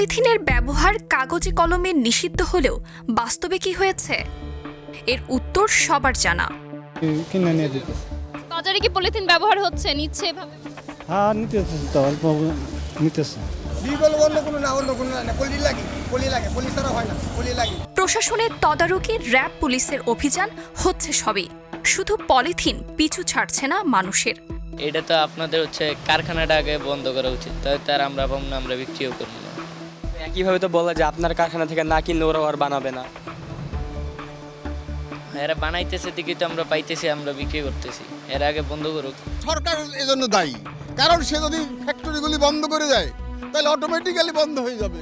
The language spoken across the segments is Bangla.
পলিথিনের ব্যবহার কাগজে কলমে নিষিদ্ধ হলেও বাস্তবে কি হয়েছে? এর উত্তর সবার জানা। কিনে নিয়ে দিতেছে বাজারে কি পলিথিন ব্যবহার হচ্ছে? নিচ্ছে এভাবে? হ্যাঁ নিতেছে তো অল্প নিতেছে। বিকল্প অন্য কোনো না অন্য কোনো না পলি লাগে পলি লাগে পলি ছাড়া হয় না পলি লাগে। প্রশাসনের তদারকি র্যাব পুলিশের অভিযান হচ্ছে সবই। শুধু পলিথিন পিছু ছাড়ছে না মানুষের। এটা তো আপনাদের হচ্ছে কারখানাটা আগে বন্ধ করা উচিত তাই তার আমরা আমরা বিক্রিও করব। না একইভাবে তো বলা যায় আপনার কারখানা থেকে না কিনলে ওরা আর বানাবে না? এরা বানাইতেছে দিকে তো আমরা পাইতেছি আমরা বিক্রি করতেছি। এর আগে বন্ধ করুক। সরকার এজন্য দায়ী। কারণ সে যদি ফ্যাক্টরিগুলি বন্ধ করে দেয় তাহলে অটোমেটিক্যালি বন্ধ হয়ে যাবে।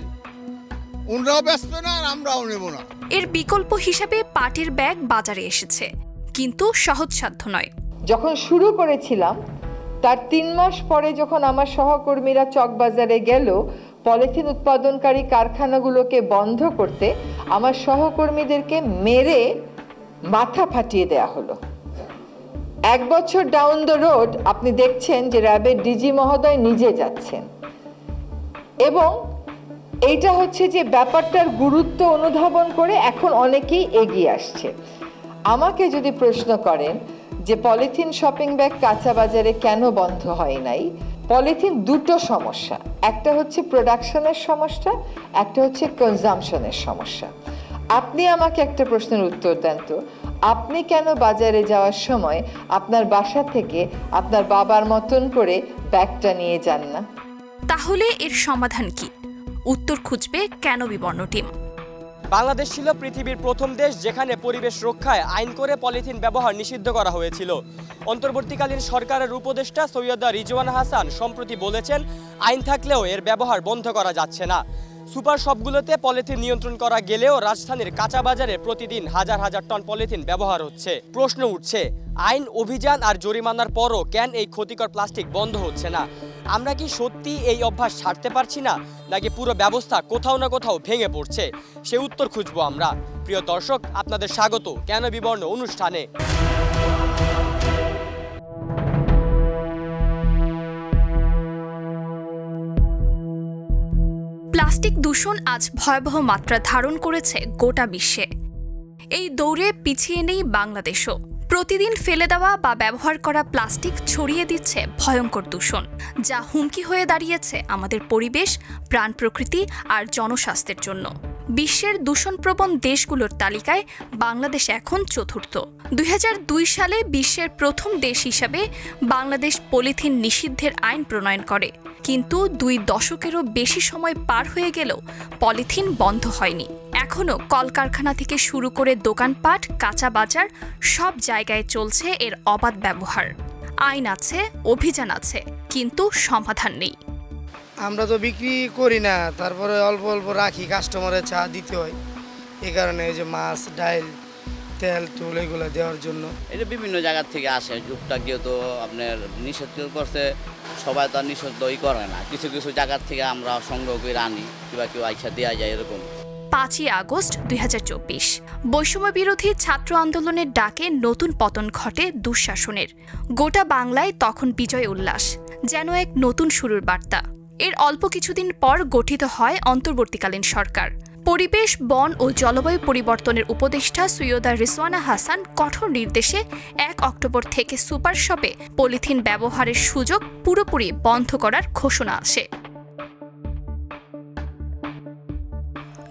ওনরাও ব্যস্ত না আর আমরাও নেব না। এর বিকল্প হিসাবে পাটের ব্যাগ বাজারে এসেছে। কিন্তু সহজসাধ্য নয়। যখন শুরু করেছিলাম তার তিন মাস পরে যখন আমার সহকর্মীরা চকবাজারে গেল পলিথিন উৎপাদনকারী কারখানাগুলোকে বন্ধ করতে আমার সহকর্মীদেরকে মেরে মাথা ফাটিয়ে দেয়া হলো। এক বছর ডাউন দ্য রোড আপনি দেখছেন যে র্যাবের ডিজি মহোদয় নিজে যাচ্ছেন। এবং এইটা হচ্ছে যে ব্যাপারটার গুরুত্ব অনুধাবন করে এখন অনেকেই এগিয়ে আসছে। আমাকে যদি প্রশ্ন করেন যে পলিথিন শপিং ব্যাগ কাঁচা বাজারে কেন বন্ধ হয় নাই পলিথিন দুটো সমস্যা। একটা হচ্ছে প্রোডাকশনের সমস্যা, একটা হচ্ছে কনজামশনের সমস্যা। আপনি আমাকে একটা প্রশ্নের উত্তর দেন তো। আপনি কেন বাজারে যাওয়ার সময় আপনার বাসা থেকে আপনার বাবার মতন করে ব্যাগটা নিয়ে যান না? তাহলে এর সমাধান কি? উত্তর খুঁজবে কেন বিবর্ণ টিম। বাংলাদেশ ছিল পৃথিবীর প্রথম দেশ যেখানে পরিবেশ রক্ষায় আইন করে পলিথিন ব্যবহার নিষিদ্ধ করা হয়েছিল। অন্তর্বর্তীকালীন সরকারের উপদেষ্টা সৈয়দা রিজওয়ান হাসান সম্প্রতি বলেছেন, আইন থাকলেও এর ব্যবহার বন্ধ করা যাচ্ছে না। সুপার শপগুলোতে পলিথিন নিয়ন্ত্রণ করা গেলেও রাজধানীর কাঁচা বাজারে প্রতিদিন হাজার হাজার টন পলিথিন ব্যবহার হচ্ছে। প্রশ্ন উঠছে, আইন, অভিযান আর জরিমানার পরও কেন এই ক্ষতিকর প্লাস্টিক বন্ধ হচ্ছে না? আমরা কি সত্যি এই অভ্যাস ছাড়তে পারছি না, নাকি পুরো ব্যবস্থা কোথাও না কোথাও ভেঙে পড়ছে? সে উত্তর খুঁজবো আমরা। প্রিয় দর্শক, আপনাদের স্বাগত। কেন বিবর্ণ অনুষ্ঠানে? প্লাস্টিক দূষণ আজ ভয়াবহ মাত্রা ধারণ করেছে গোটা বিশ্বে। এই দৌড়ে পিছিয়ে নেই বাংলাদেশও। প্রতিদিন ফেলে দেওয়া বা ব্যবহার করা প্লাস্টিক ছড়িয়ে দিচ্ছে ভয়ঙ্কর দূষণ, যা হুমকি হয়ে দাঁড়িয়েছে আমাদের পরিবেশ, প্রাণ প্রকৃতি আর জনস্বাস্থ্যের জন্য। বিশ্বের দূষণপ্রবণ দেশগুলোর তালিকায় বাংলাদেশ এখন চতুর্থ। দুই হাজার দুই সালে বিশ্বের প্রথম দেশ হিসাবে বাংলাদেশ পলিথিন নিষিদ্ধের আইন প্রণয়ন করে। কিন্তু দুই দশকেরও বেশি সময় পার হয়ে গেলেও পলিথিন বন্ধ হয়নি। এখনও কলকারখানা থেকে শুরু করে দোকানপাট, কাঁচা বাজার সব জায়গায় চলছে এর অবাধ ব্যবহার। আইন আছে, অভিযান আছে, কিন্তু সমাধান নেই। আমরা তো বিক্রি করি না, তারপরে অল্প অল্প রাখি কাস্টমারের চা দিতে হয়। এই কারণে যে মাছ, ডাইল তেল তুল এগুলো দেওয়ার জন্য। এটা বিভিন্ন জায়গার থেকে আসে যুগটা যেহেতু আপনার নিষেধ করছে সবাই তো আর নিষেধই করে না। কিছু কিছু জায়গার থেকে আমরা সংগ্রহ করে আনি কিংবা কেউ আইসা দেওয়া যায় এরকম। পাঁচই আগস্ট দু হাজার চব্বিশ বৈষম্য বিরোধী ছাত্র আন্দোলনের ডাকে নতুন পতন ঘটে দুঃশাসনের। গোটা বাংলায় তখন বিজয় উল্লাস যেন এক নতুন শুরুর বার্তা। এর অল্প কিছুদিন পর গঠিত হয় অন্তর্বর্তীকালীন সরকার। পরিবেশ, বন ও জলবায়ু পরিবর্তনের উপদেষ্টা সৈয়দা রিসওয়ানা হাসান কঠোর নির্দেশে এক অক্টোবর থেকে সুপার শপে পলিথিন ব্যবহারের সুযোগ পুরোপুরি বন্ধ করার ঘোষণা আসে।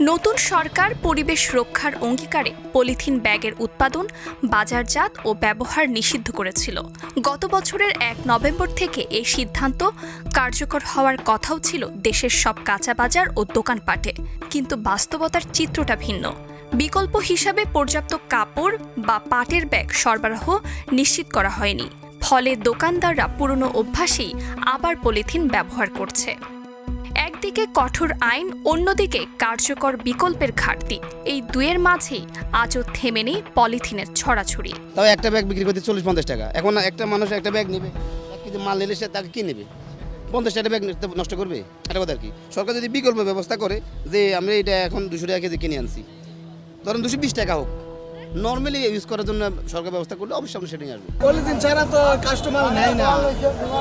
নতুন সরকার পরিবেশ রক্ষার অঙ্গীকারে পলিথিন ব্যাগের উৎপাদন, বাজারজাত ও ব্যবহার নিষিদ্ধ করেছিল। গত বছরের এক নভেম্বর থেকে এই সিদ্ধান্ত কার্যকর হওয়ার কথাও ছিল দেশের সব কাঁচা বাজার ও দোকানপাটে। কিন্তু বাস্তবতার চিত্রটা ভিন্ন। বিকল্প হিসাবে পর্যাপ্ত কাপড় বা পাটের ব্যাগ সরবরাহ নিশ্চিত করা হয়নি। ফলে দোকানদাররা পুরনো অভ্যাসেই আবার পলিথিন ব্যবহার করছে। একদিকে কঠোর আইন, অন্যদিকে কার্যকর বিকল্পের ঘাটতি। এই দুয়ের মাঝেই আজও থেমে নেই পলিথিনের ছড়াছড়ি। তাও একটা ব্যাগ বিক্রি করতে চল্লিশ পঞ্চাশ টাকা। এখন একটা মানুষ একটা ব্যাগ নেবে কেজি মাল নিলে সে তাকে কি নেবে? পঞ্চাশ টাকা ব্যাগ নষ্ট করবে? একটা কথা আর কি, সরকার যদি বিকল্প ব্যবস্থা করে যে, আমরা এটা এখন দুশো টাকা কেজি কিনে আনছি। ধরেন দুশো বিশ টাকা হোক নর্মালি ইউজ করার জন্য সরকার ব্যবস্থা করলে অবশ্যই আমরা সেটাই আসব। পলিথিন ছাড়া তো কাস্টমার নেয় না।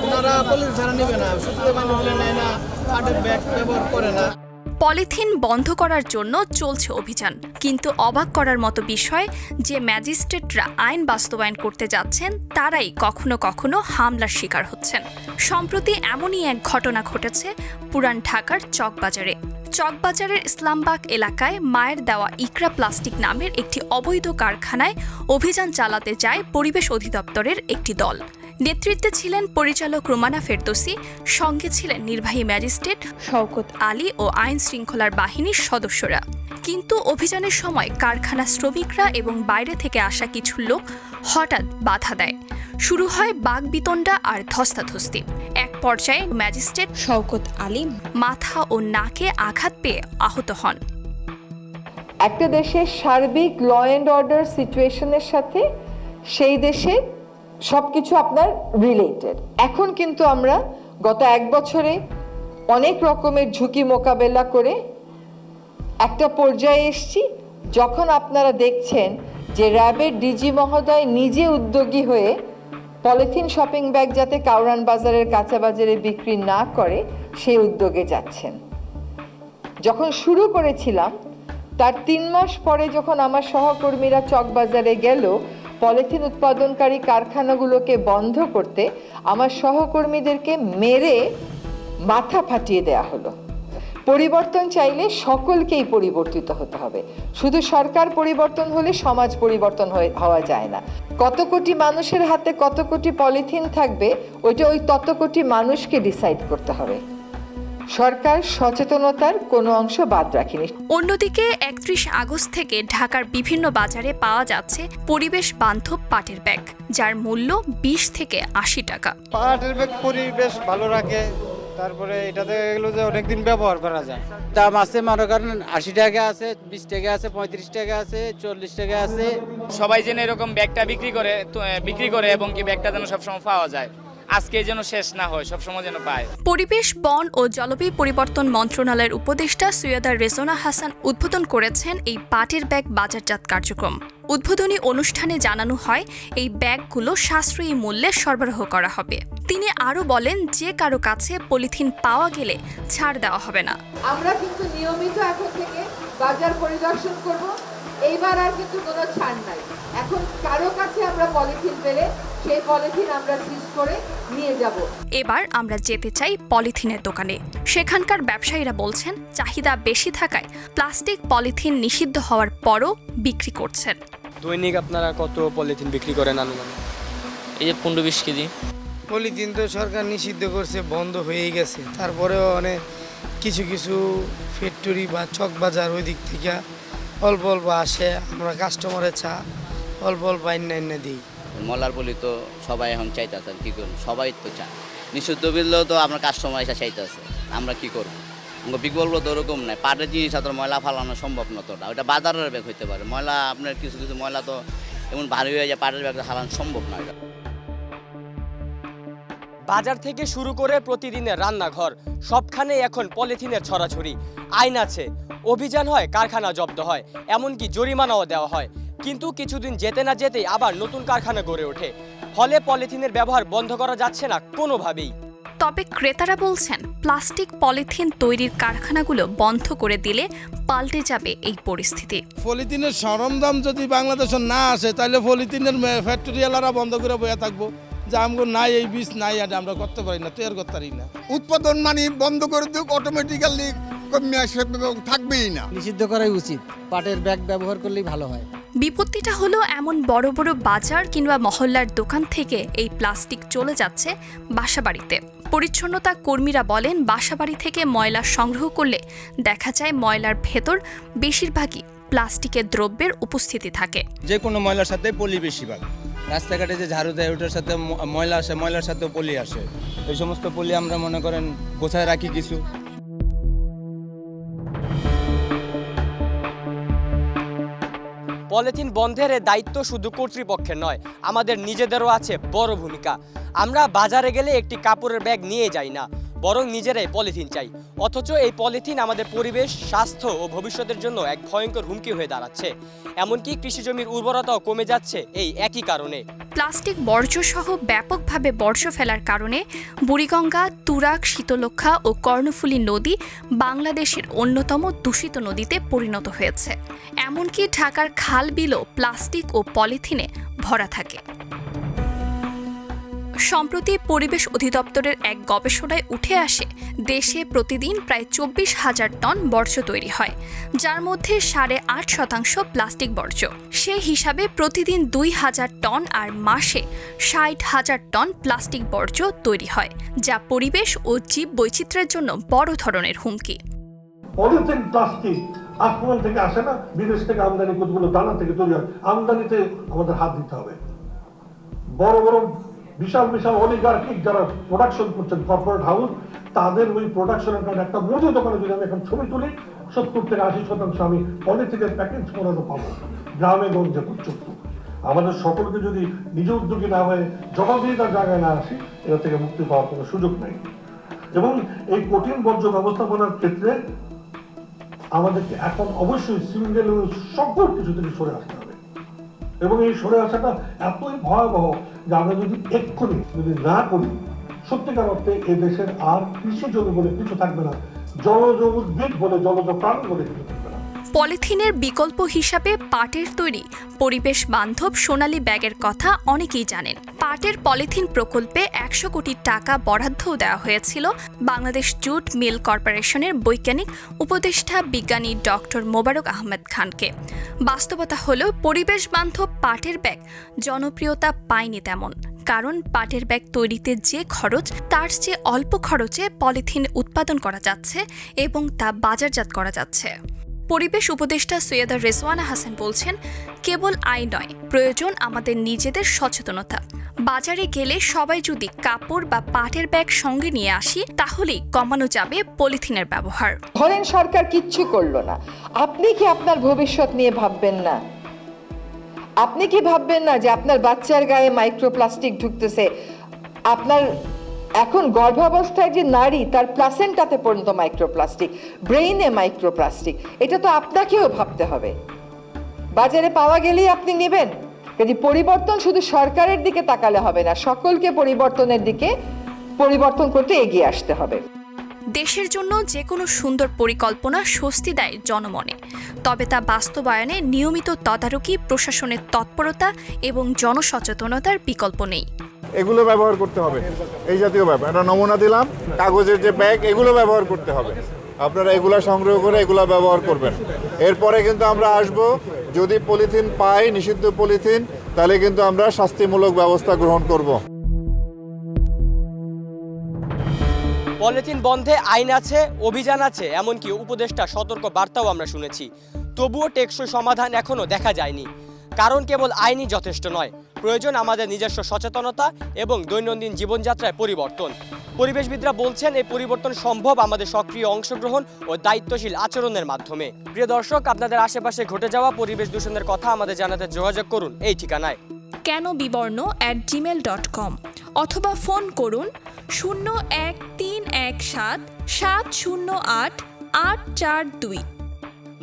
ওনারা পলিথিন ছাড়া নেবে না। শুধু মানুষ নেয় না। পাটের ব্যাগ ব্যবহার করে না। পলিথিন বন্ধ করার জন্য চলছে অভিযান। কিন্তু অবাক করার মতো বিষয় যে ম্যাজিস্ট্রেটরা আইন বাস্তবায়ন করতে যাচ্ছেন তারাই কখনো কখনো হামলার শিকার হচ্ছেন। সম্প্রতি এমনই এক ঘটনা ঘটেছে পুরান ঢাকার চকবাজারে। চকবাজারের ইসলামবাগ এলাকায় মায়ের দেওয়া ইকরা প্লাস্টিক নামের একটি অবৈধ কারখানায় অভিযান চালাতে যায় পরিবেশ অধিদপ্তরের একটি দল। নেতৃত্বে ছিলেন পরিচালক রোমানা ফেরদোসি সঙ্গে ছিলেন নির্বাহী ম্যাজিস্ট্রেট শওকত আলী ও আইন শৃঙ্খলার বাহিনীর সদস্যরা। কিন্তু অভিযানের সময় কারখানা শ্রমিকরা এবং বাইরে থেকে আসা কিছু লোক হঠাৎ বাধা দেয়। শুরু হয় বাগবিতণ্ডা আর ধস্তাধস্তি। এক পর্যায়ে ম্যাজিস্ট্রেট শওকত আলী মাথা ও নাকে আঘাত পেয়ে আহত হন। একটা দেশের সার্বিক ল অ্যান্ড অর্ডার সিচুয়েশনের সাথে সেই দেশের সব কিছু আপনার রিলেটেড এখন কিন্তু আমরা গত এক বছরে অনেক রকমের ঝুঁকি মোকাবেলা করে একটা পর্যায়ে এসছি, যখন আপনারা দেখছেন যে র্যাবের ডিজি মহোদয় নিজে উদ্যোগী হয়ে পলিথিন শপিং ব্যাগ যাতে কাউরান বাজারের কাঁচা বাজারে বিক্রি না করে সেই উদ্যোগে যাচ্ছেন। যখন শুরু করেছিলাম, তার তিন মাস পরে যখন আমার সহকর্মীরা চকবাজারে গেল পলিথিন উৎপাদনকারী কারখানাগুলোকে বন্ধ করতে আমার সহকর্মীদেরকে মেরে মাথা ফাটিয়ে দেয়া হলো। পরিবর্তন চাইলে সকলকেই পরিবর্তিত হতে হবে। শুধু সরকার পরিবর্তন হলে সমাজ পরিবর্তন হওয়া যায় না। কত কোটি মানুষের হাতে কত কোটি পলিথিন থাকবে, ওইটা ওই তত কোটি মানুষকে ডিসাইড করতে হবে। সরকার সচেতনতার কোনো অংশ বাদ রাখেনি। অন্যদিকে একত্রিশ আগস্ট থেকে ঢাকার বিভিন্ন বাজারে পাওয়া যাচ্ছে পরিবেশ বান্ধব পাটের ব্যাগ যার মূল্য বিশ থেকে আশি টাকা। পাটের ব্যাগ পরিবেশ ভালো রাখে তারপরে এটাতে এগুলো যে অনেকদিন ব্যবহার করা যায়। দাম আছে মনে করেন আশি টাকা আছে বিশ টাকা আছে পঁয়ত্রিশ টাকা আছে চল্লিশ টাকা আছে। সবাই যেন এরকম ব্যাগটা বিক্রি করে তো, বিক্রি করে এবং কি ব্যাগটা যেন সবসময় পাওয়া যায়। আজকে যেন শেষ না হয় সবসময় যেন পায়। পরিবেশ বন ও জলবায়ু পরিবর্তন মন্ত্রণালয়ের উপদেষ্টা সৈয়দা রেজোনা হাসান উদ্বোধন করেছেন এই পাটের ব্যাগ বাজারজাত কার্যক্রম। উদ্বোধনী অনুষ্ঠানে জানানো হয় এই ব্যাগগুলো সাশ্রয়ী মূল্যে সরবরাহ করা হবে। তিনি আরও বলেন যে কারও কাছে পলিথিন পাওয়া গেলে ছাড় দেওয়া হবে না। আমরা কিন্তু নিয়মিত এখন থেকে বাজার পরিদর্শন করব। এইবার আর কিন্তু কোনো ছাড় নাই। এখন কারও কাছে আমরা পলিথিন পেলে সেই পলিথিন আমরা সিজ করে নিয়ে যাব। এবার আমরা যেতে চাই পলিথিনের দোকানে। সেখানকার ব্যবসায়ীরা বলছেন চাহিদা বেশি থাকায় প্লাস্টিক পলিথিন নিষিদ্ধ হওয়ার পরও বিক্রি করছেন। দৈনিক আপনারা কত পলিথিন বিক্রি করেন আনুমানিক? এই যে পনেরো বিশ কেজি। পলিথিন তো সরকার নিষিদ্ধ করছে বন্ধ হয়েই গেছে। তারপরেও অনেক কিছু কিছু ফ্যাক্টরি বা চক বাজার ওই দিক থেকে অল্প অল্প আসে, আমরা কাস্টমারের চা, অল্প অল্প আইনা দিই। মলার বলি তো সবাই এখন চাইতেছে কি করুন সবাই তো চা নিষিদ্ধ বিললেও তো আপনার কাস্টমার এসে চাইতেছে। আমরা কি করব? আমাকে বিকল্প তো ওরকম নাই। পাটের জিনিস তো ময়লা ফালানো সম্ভব না তোটা ওটা বাজারের ব্যাগ হইতে পারে। ময়লা, আপনার কিছু কিছু ময়লা তো এমন ভারী হয়ে যায়, পাটের ব্যাগ হালানো সম্ভব না। এটা বাজার থেকে শুরু করে প্রতিদিনের রান্নাঘর সবখানে এখন পলিথিনের ছড়াছড়ি। আইন আছে অভিযান হয় কারখানা জব্দ হয় এমনকি জরিমানাও দেওয়া হয়। কিন্তু কিছুদিন যেতে না যেতেই আবার নতুন কারখানা গড়ে ওঠে। ফলে পলিথিনের ব্যবহার বন্ধ করা যাচ্ছে না কোনোভাবেই। তবে ক্রেতারা বলছেন প্লাস্টিক পলিথিন তৈরির কারখানাগুলো বন্ধ করে দিলে পাল্টে যাবে এই পরিস্থিতি। পলিথিনের সরঞ্জাম যদি বাংলাদেশে না আসে তাহলে পলিথিনের ফ্যাক্টরিওয়ালারা বন্ধ করে বয়ে থাকব। যে আমগো নাই এই বীজ নাই এটা আমরা করতে পারি না তৈরি করতে পারি না। উৎপাদন মানে বন্ধ করে দিক অটোমেটিক্যালি কমে আসে থাকবেই না। নিষিদ্ধ করাই উচিত পাটের ব্যাগ ব্যবহার করলেই ভালো হয়। বিপত্তিটা হলো এমন বড় বড় বাজার কিংবা মহল্লার দোকান থেকে এই প্লাস্টিক চলে যাচ্ছে বাসাবাড়িতে। পরিচ্ছন্নতা কর্মীরা বলেন বাসাবাড়ি থেকে ময়লা সংগ্রহ করলে দেখা যায় ময়লার ভেতর বেশিরভাগই প্লাস্টিকের দ্রব্যের উপস্থিতি থাকে। যে কোনো ময়লার সাথে পলি বেশিরভাগ রাস্তাঘাটে যে ঝাড়ু দেয়, ওটার সাথে ময়লা আসে, ময়লার সাথেও পলি আসে। এই সমস্ত পলি আমরা মনে করেন গোছায় রাখি কিছু। পলিথিন বন্ধের দায়িত্ব শুধু কর্তৃপক্ষের নয়, আমাদের নিজেদেরও আছে বড় ভূমিকা। আমরা বাজারে গেলে একটি কাপড়ের ব্যাগ নিয়ে যাই না। বরং নিজেরাই পলিথিন চাই। অথচ এই পলিথিন আমাদের পরিবেশ, স্বাস্থ্য ও ভবিষ্যতের জন্য এক ভয়ঙ্কর হুমকি হয়ে দাঁড়াচ্ছে। এমনকি কৃষি জমির উর্বরতাও কমে যাচ্ছে এই একই কারণে। প্লাস্টিক বর্জ্য সহ ব্যাপকভাবে বর্জ্য ফেলার কারণে বুড়িগঙ্গা, তুরাগ শীতলক্ষা ও কর্ণফুলী নদী বাংলাদেশের অন্যতম দূষিত নদীতে পরিণত হয়েছে। এমনকি ঢাকার খাল বিলও প্লাস্টিক ও পলিথিনে ভরা থাকে। সম্প্রতি পরিবেশ অধিদপ্তরের এক গবেষণায় উঠে আসে, দেশে প্রতিদিন প্রায় চব্বিশ হাজার টন বর্জ্য তৈরি হয়, যার মধ্যে সাড়ে আট শতাংশ প্লাস্টিক বর্জ্য। সে হিসাবে প্রতিদিন দুই হাজার টন আর মাসে ষাট হাজার টন প্লাস্টিক বর্জ্য তৈরি হয়, যা পরিবেশ ও জীব বৈচিত্র্যের জন্য বড় ধরনের হুমকি। আসমান থেকে আসে না, বিদেশ থেকে আমদানি কতগুলো দানা থেকে তৈরি হয়, আমদানিতে আমাদের হাত দিতে হবে। বড় বড় বিশাল বিশাল অলিগার্কিক যারা প্রোডাকশন করছেন কর্পোরেট হাউস তাদের ওই প্রোডাকশনের কারণে একটা মুদি দোকানে যদি আমি এখন ছবি তুলি, সত্তর থেকে আশি শতাংশ আমি পলিথিনের প্যাকেজ করানো পাবো, গ্রামে, গঞ্জে পর্যন্ত আমাদের সকলকে যদি নিজ উদ্যোগী না হয়ে জবাবদিহিতার জায়গায় না আসি এটা থেকে মুক্তি পাওয়ার কোনো সুযোগ নেই। এবং এই কঠিন বর্জ্য ব্যবস্থাপনার ক্ষেত্রে আমাদেরকে এখন অবশ্যই সিঙ্গেল সকল কিছু থেকে সরে আসতে হবে। এবং এই সরে আসাটা এতই ভয়াবহ যে আমরা যদি এক্ষুনি, যদি না করি, সত্যিকার অর্থে এদেশের দেশের আর কৃষি জমি বলে কিছু থাকবে না। জলজ উদ্ভিদ বলে, জলজ প্রাণ বলে কিছু পলিথিনের বিকল্প হিসাবে পাটের তৈরি পরিবেশ বান্ধব সোনালী ব্যাগের কথা অনেকেই জানেন। পাটের পলিথিন প্রকল্পে একশো কোটি টাকা বরাদ্দও দেওয়া হয়েছিল বাংলাদেশ জুট মিল কর্পোরেশনের বৈজ্ঞানিক উপদেষ্টা বিজ্ঞানী ডক্টর মোবারক আহমেদ খানকে। বাস্তবতা হলো, পরিবেশ বান্ধব পাটের ব্যাগ জনপ্রিয়তা পায়নি তেমন, কারণ পাটের ব্যাগ তৈরিতে যে খরচ, তার চেয়ে অল্প খরচে পলিথিন উৎপাদন করা যাচ্ছে এবং তা বাজারজাত করা যাচ্ছে। পরিবেশ উপদেষ্টা সৈয়দা রেজওয়ানা হাসান বলছেন, কেবল আয় নয়, প্রয়োজন আমাদের নিজেদের সচেতনতা। বাজারে গেলে সবাই যদি কাপড় বা পাটের ব্যাগ সঙ্গে নিয়ে আসি, তাহলেই কমানো যাবে পলিথিনের ব্যবহার। ধরেন সরকার কিচ্ছু করল না। আপনি কি আপনার ভবিষ্যৎ নিয়ে ভাববেন না? আপনি কি ভাববেন না যে আপনার বাচ্চার গায়ে মাইক্রোপ্লাস্টিক ঢুকতেছে? আপনার এখন গর্ভাবস্থায় যে নারী, তার প্লাসেন্টাতে পর্যন্ত মাইক্রোপ্লাস্টিক ব্রেইনে মাইক্রোপ্লাস্টিক এটা তো আপনাকেও ভাবতে হবে। বাজারে পাওয়া গেলেই আপনি নেবেন। যদি পরিবর্তন শুধু সরকারের দিকে তাকালে হবে না, সকলকে পরিবর্তনের দিকে পরিবর্তন করতে এগিয়ে আসতে হবে। দেশের জন্য যে কোনো সুন্দর পরিকল্পনা স্বস্তি দেয় জনমনে। তবে তা বাস্তবায়নে নিয়মিত তদারকি, প্রশাসনের তৎপরতা এবং জনসচেতনতার বিকল্প নেই। এগুলো ব্যবহার করতে হবে। এই জাতীয় ব্যাপার। একটা নমুনা দিলাম, কাগজের যে ব্যাগ এগুলো ব্যবহার করতে হবে। আপনারা এগুলা সংগ্রহ করে এগুলা ব্যবহার করবেন। এরপরে কিন্তু আমরা আসব, যদি পলিথিন পাই, নিষিদ্ধ পলিথিন, তাহলে কিন্তু আমরা শাস্তিমূলক ব্যবস্থা গ্রহণ করব। পলিথিন বন্ধে আইন আছে, অভিযান আছে, এমনকি উপদেষ্টা সতর্ক বার্তাও আমরা শুনেছি। তবুও টেকসই সমাধান এখনও দেখা যায়নি। কারণ কেবল আইনই যথেষ্ট নয়। প্রয়োজন আমাদের নিজস্ব সচেতনতা এবং দৈনন্দিন জীবনযাত্রায় পরিবর্তন। পরিবেশবিদরা বলছেন, এই পরিবর্তন সম্ভব আমাদের সক্রিয় অংশগ্রহণ ও দায়িত্বশীল আচরণের মাধ্যমে। প্রিয় দর্শক, আপনাদের আশেপাশে ঘটে যাওয়া পরিবেশ দূষণের কথা আমাদের জানাতে যোগাযোগ করুন এই ঠিকানায়। কেন বিবর্ণ অ্যাট জিমেল ডট কম অথবা ফোন করুন শূন্য এক তিন এক সাত সাত শূন্য আট আট চার দুই।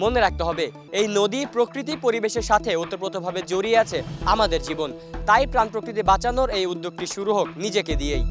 মনে রাখতে হবে, এই নদী প্রকৃতি পরিবেশের সাথে ওতপ্রোতভাবে জড়িয়ে আছে আমাদের জীবন। তাই প্রাণ প্রকৃতি বাঁচানোর এই উদ্যোগটি শুরু হোক নিজেকে দিয়েই।